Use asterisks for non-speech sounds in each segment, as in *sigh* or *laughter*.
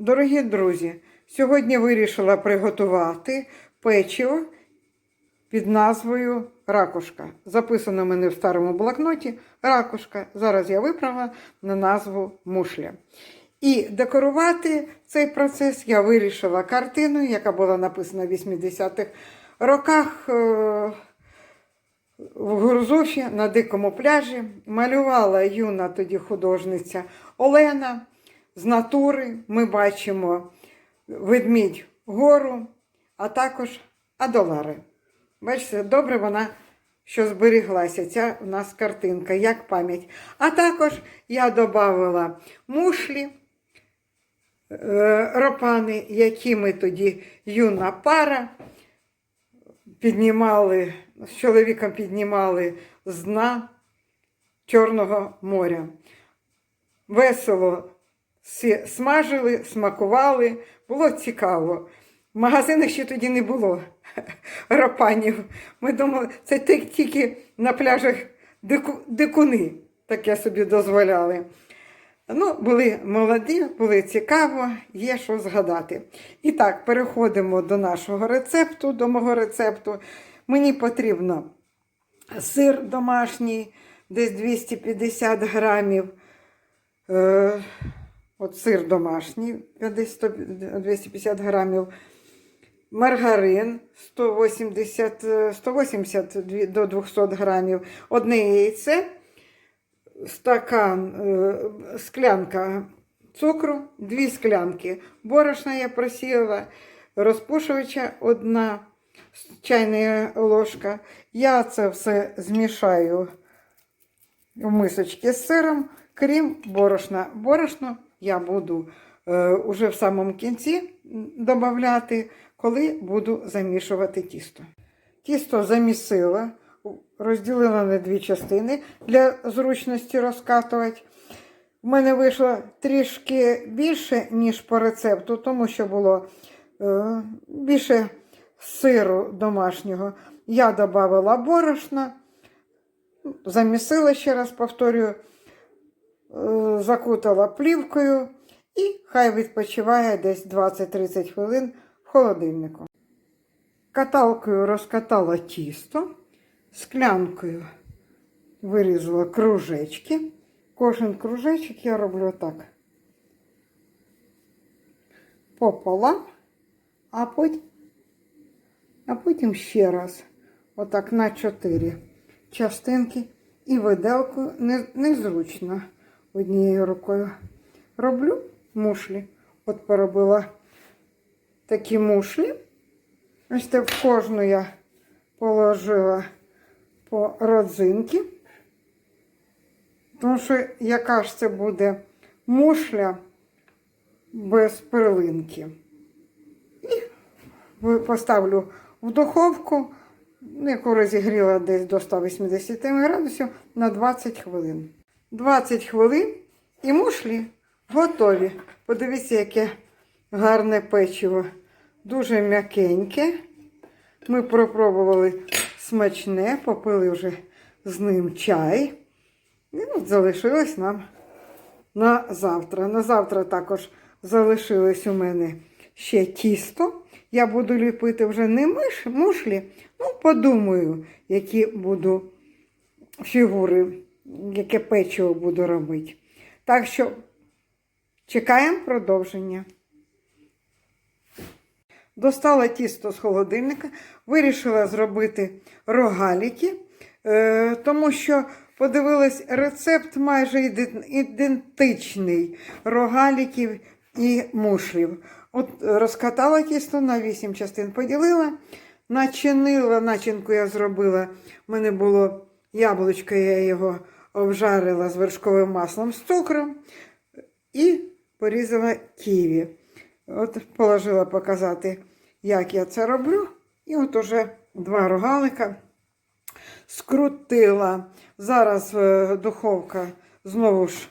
Дорогі друзі, сьогодні вирішила приготувати печиво під назвою ракушка. Записано мене в старому блокноті ракушка. Зараз я виправила на назву мушля. І декорувати цей процес я вирішила картиною, яка була написана в 80-х роках е, в Гурзуфі на дикому пляжі. Малювала юна тоді художниця Олена. З натури ми бачимо ведмідь гору, а також адолари. Бачите, добре вона, що зберіглася, ця у нас картинка, як пам'ять. А також я додавала мушлі, е, ропани, які ми тоді юна пара піднімали, з чоловіком піднімали з дна Чорного моря. Весело всі смажили, смакували, було цікаво. В магазинах ще тоді не було *laughs* ропанів. Ми думали, це тільки на пляжах дику, дикуни таке собі дозволяли. Ну, були молоді, були цікаво, є що згадати. І так, переходимо до нашого рецепту, до мого рецепту. Мені потрібно сир домашній, десь 250 грамів. Е, от сир домашній, 250 грамів. Маргарин 180, е, 180 до 200 грамів. Одне яйце, стакан, е, склянка цукру, дві склянки. Борошна я просіяла, розпушувача одна чайна ложка. Я це все змішаю в мисочки з сиром, крім борошна. Борошно я буду е, уже в самому кінці додати, коли буду замішувати тісто. Тісто замісила, розділила на дві частини для зручності розкатувати. В мене вийшло трішки більше, ніж по рецепту, тому що було е, більше сиру домашнього. Я додавала борошна, замісила, ще раз повторюю, закутала плівкою і хай відпочиває десь 20-30 хвилин в холодильнику. Каталкою розкатала тісто, склянкою вирізала кружечки. Кожен кружечок я роблю так. Пополам, а потім, а потім ще раз, отак на 4 частинки. І виделкою не, незручно однією рукою. Роблю мушлі. От поробила такі мушлі. Ось так в кожну я положила по родзинки. Тому що яка ж це буде мушля без перлинки. І поставлю в духовку, яку розігріла десь до 180 градусів на 20 хвилин. 20 хвилин і мушлі готові. Подивіться, яке гарне печиво. Дуже м'якеньке. Ми пропробували смачне, попили вже з ним чай. І от залишилось нам на завтра. На завтра також залишилось у мене ще тісто. Я буду ліпити вже не миш, мушлі, ну, подумаю, які буду фігури, яке печиво буду робити. Так що чекаємо продовження. Достала тісто з холодильника, вирішила зробити рогаліки, е, тому що подивилась рецепт майже ідентичний рогаліків і мушлів. От розкатала тісто на 8 частин, поділила, начинила, начинку я зробила. У мене було яблучко, я його обжарила з вершковим маслом з цукром і порізала ківі. От положила показати, як я це роблю. І от уже два рогалика скрутила. Зараз е, духовка знову ж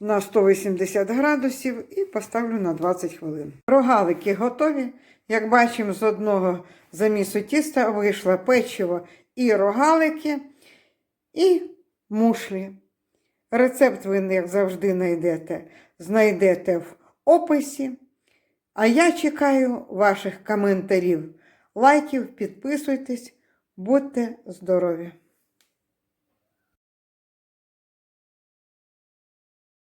на 180 градусів і поставлю на 20 хвилин. Рогалики готові. Як бачимо, з одного замісу тіста вийшло печиво і рогалики, і мушлі. Рецепт ви, як завжди, знайдете, знайдете в описі. А я чекаю ваших коментарів, лайків, підписуйтесь, будьте здорові!